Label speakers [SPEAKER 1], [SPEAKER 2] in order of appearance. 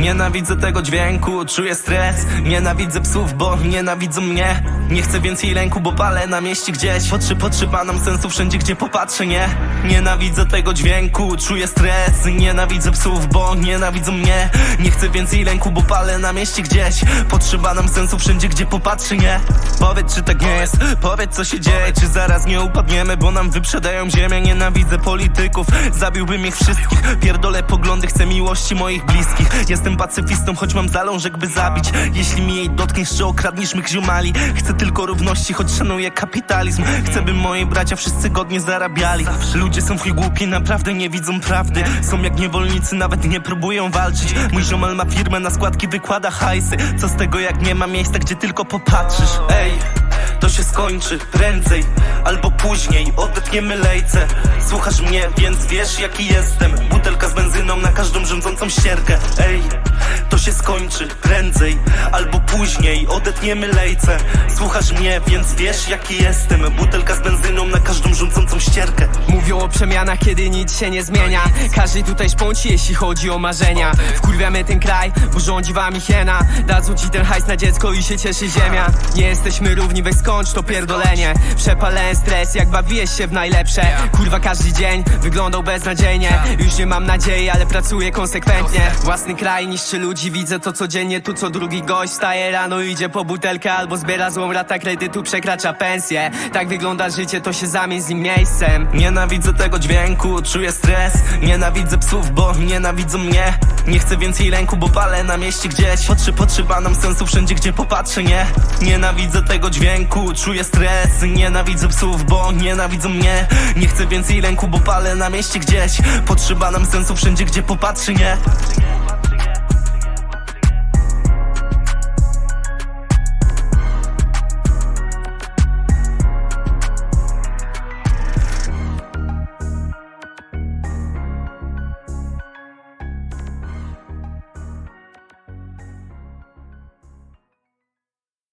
[SPEAKER 1] Nienawidzę tego dźwięku, czuję stres. Nienawidzę psów, bo nienawidzą mnie Nie chcę więcej lęku, bo palę na mieście gdzieś. Potrzy, potrzeba nam sensu wszędzie, gdzie popatrzę, nie? Nienawidzę tego dźwięku, czuję stres. Nienawidzę psów, bo nienawidzą mnie. Nie chcę więcej lęku, bo palę na mieście gdzieś. Potrzeba nam sensu wszędzie, gdzie popatrzę, nie? Powiedz, czy tak nie jest, powiedz, co się dzieje Czy zaraz nie upadniemy, bo nam wyprzedają ziemię. Nienawidzę polityków, zabiłbym ich wszystkich. Pierdolę poglądy, chcę miłości moich bliskich. Jestem pacyfistą, choć mam zalążek, by zabić. Jeśli mi jej dotkniesz, czy okradniesz mych ziomali Chcę tylko równości, choć szanuję kapitalizm. Chcę, by moi bracia wszyscy godnie zarabiali. Ludzie są chuj głupi, naprawdę nie widzą prawdy. Są jak niewolnicy, nawet nie próbują walczyć. Mój ziomal ma firmę, na składki wykłada hajsy. Co z tego, jak nie ma miejsca, gdzie tylko popatrzysz? Ej, to się skończy prędzej albo później. Odetniemy lejce. Słuchasz mnie, więc wiesz jaki jestem. Butelka z benzyną na każdą rządzącą ścierkę. Ej, Odetniemy lejce Słuchasz mnie, więc wiesz jaki jestem. Butelka z benzyną na każdą rządzącą ścierkę.
[SPEAKER 2] Mówią o przemianach, kiedy nic się nie zmienia. Każdy tutaj szpąci, jeśli chodzi o marzenia. Wkurwiamy ten kraj, bo rządzi wami hiena. Dadzą ci ten hajs na dziecko i się cieszy ziemia. Nie jesteśmy równi, weź skończ to pierdolenie. Przepalę stres, jak bawiłeś się w najlepsze. Kurwa każdy dzień wyglądał beznadziejnie. Już nie mam nadziei, ale pracuję konsekwentnie. Własny kraj niszczy ludzi, widzę to codziennie. Tu co drugi gość wstaje rano, idzie po butelkę Albo zbiera złą rata kredytu, przekracza pensję. Tak wygląda życie, to się zamień z nim miejscem.
[SPEAKER 1] Nienawidzę tego dźwięku, czuję stres. Nienawidzę psów, bo nienawidzą mnie. Nie chcę więcej lęku, bo palę na mieście gdzieś. Potrzy, potrzeba nam sensu wszędzie, gdzie popatrzę, nie? Nienawidzę tego dźwięku, czuję stres. Nienawidzę psów, bo nienawidzą mnie. Nie chcę więcej lęku, bo palę na mieście gdzieś. Potrzeba nam sensu wszędzie, gdzie popatrzę, nie